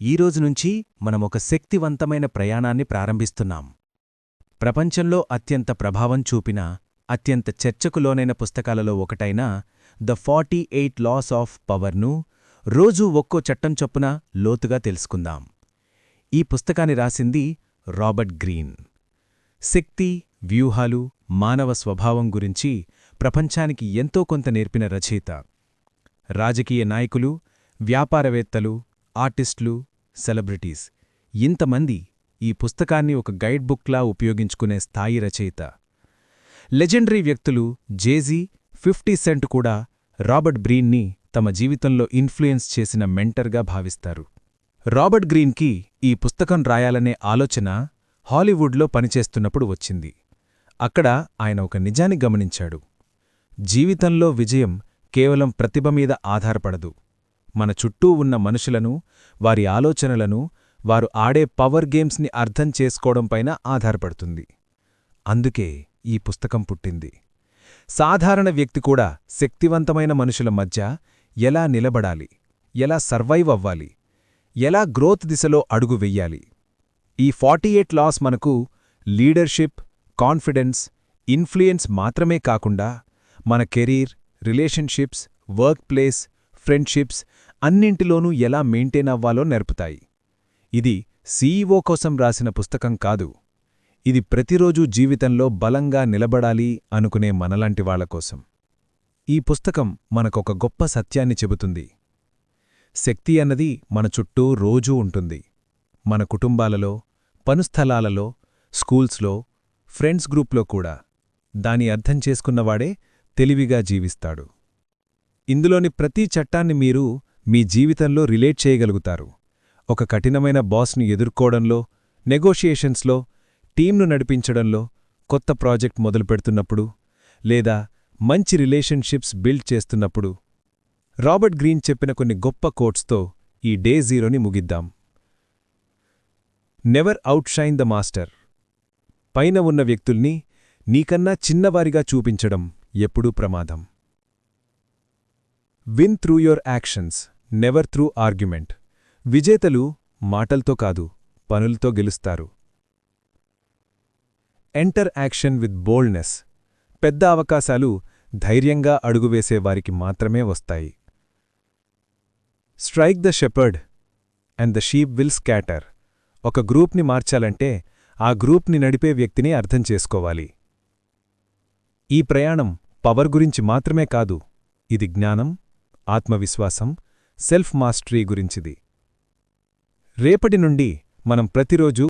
ఈరోజు నుంచి మనం ఒక శక్తివంతమైన ప్రయాణాన్ని ప్రారంభిస్తున్నాం. ప్రపంచంలో అత్యంత ప్రభావం చూపిన అత్యంత చర్చకు లోనైన పుస్తకాలలో ఒకటైన the forty eight laws of పవర్ను రోజూ ఒక్కో చట్టం చొప్పున లోతుగా తెలుసుకుందాం. ఈ పుస్తకాన్ని రాసింది రాబర్ట్ గ్రీన్. శక్తి వ్యూహాలు మానవ స్వభావం గురించి ప్రపంచానికి ఎంతో కొంత నేర్పిన రచయిత. రాజకీయ నాయకులు వ్యాపారవేత్తలు ఆర్టిస్టులు సెలబ్రిటీస్ ఇంతమంది ఈ పుస్తకాన్ని ఒక గైడ్ బుక్లా ఉపయోగించుకునే స్థాయి రచయిత. లెజెండరీ వ్యక్తులు జేజీ ఫిఫ్టీ సెంట్ కూడా రాబర్ట్ బ్రీన్ని తమ జీవితంలో ఇన్ఫ్లుయెన్స్ చేసిన మెంటర్గా భావిస్తారు. రాబర్ట్ గ్రీన్కి ఈ పుస్తకం రాయాలనే ఆలోచన హాలీవుడ్లో పనిచేస్తున్నప్పుడు వచ్చింది. అక్కడ ఆయన ఒక నిజాన్ని గమనించాడు. జీవితంలో విజయం కేవలం ప్రతిభ మీద ఆధారపడదు. మన చుట్టూ ఉన్న మనుషులను వారి ఆలోచనలను వారు ఆడే పవర్ గేమ్స్ని అర్థం చేసుకోవడంపైన ఆధారపడుతుంది. అందుకే ఈ పుస్తకం పుట్టింది. సాధారణ వ్యక్తి కూడా శక్తివంతమైన మనుషుల మధ్య ఎలా నిలబడాలి ఎలా సర్వైవ్ అవ్వాలి ఎలా గ్రోత్ దిశలో అడుగు వెయ్యాలి ఈ ఫార్టీ ఎయిట్ లాస్ మనకు లీడర్షిప్ కాన్ఫిడెన్స్ ఇన్ఫ్లుయెన్స్ మాత్రమే కాకుండా మన career relationships work place friendships అన్నింటిలోనూ ఎలా మెయింటైన్ అవ్వాలో నేర్పుతాయి. ఇది సీఈఓ కోసం రాసిన పుస్తకం కాదు. ఇది ప్రతిరోజూ జీవితంలో బలంగా నిలబడాలి అనుకునే మనలాంటి వాళ్ళ కోసం. ఈ పుస్తకం మనకొక గొప్ప సత్యాన్ని చెబుతుంది. శక్తి అన్నది మన చుట్టూ రోజూ ఉంటుంది. మన కుటుంబాలలో పనుస్థలాలలో స్కూల్స్లో ఫ్రెండ్స్ గ్రూప్లో కూడా. దాని అర్థం చేసుకున్నవాడే తెలివిగా జీవిస్తాడు. ఇందులోని ప్రతి చట్టాన్ని మీరు మీ జీవితంలో రిలేట్ చేయగలుగుతారు. ఒక కఠినమైన బాస్ని ఎదుర్కోవడంలో నెగోషియేషన్స్లో టీంను నడిపించడంలో కొత్త ప్రాజెక్ట్ మొదలుపెడుతున్నప్పుడు లేదా మంచి రిలేషన్షిప్స్ బిల్డ్ చేస్తున్నప్పుడు రాబర్ట్ గ్రీన్ చెప్పిన కొన్ని గొప్ప కోట్స్తో ఈ డే జీరోని ముగిద్దాం. Never outshine the master. పైన ఉన్న వ్యక్తుల్ని నీకన్నా చిన్నవారిగా చూపించడం ఎప్పుడూ ప్రమాదం. Win through your actions. Never through argument విజేతలు మాటల్తో కాదు పనులతో గెలుస్తారు. ఎంటర్ యాక్షన్ విత్ బోల్డ్నెస్ పెద్ద అవకాశాలు ధైర్యంగా అడుగువేసేవారికి మాత్రమే వస్తాయి. Strike the shepherd and the sheep will scatter ఒక గ్రూప్ని మార్చాలంటే ఆ గ్రూప్ని నడిపే వ్యక్తిని అర్థం చేసుకోవాలి. ఈ ప్రయాణం పవర్ గురించి మాత్రమే కాదు ఇది జ్ఞానం ఆత్మవిశ్వాసం సెల్ఫ్ మాస్టరీ గురించిది. రేపటి నుండి మనం ప్రతిరోజూ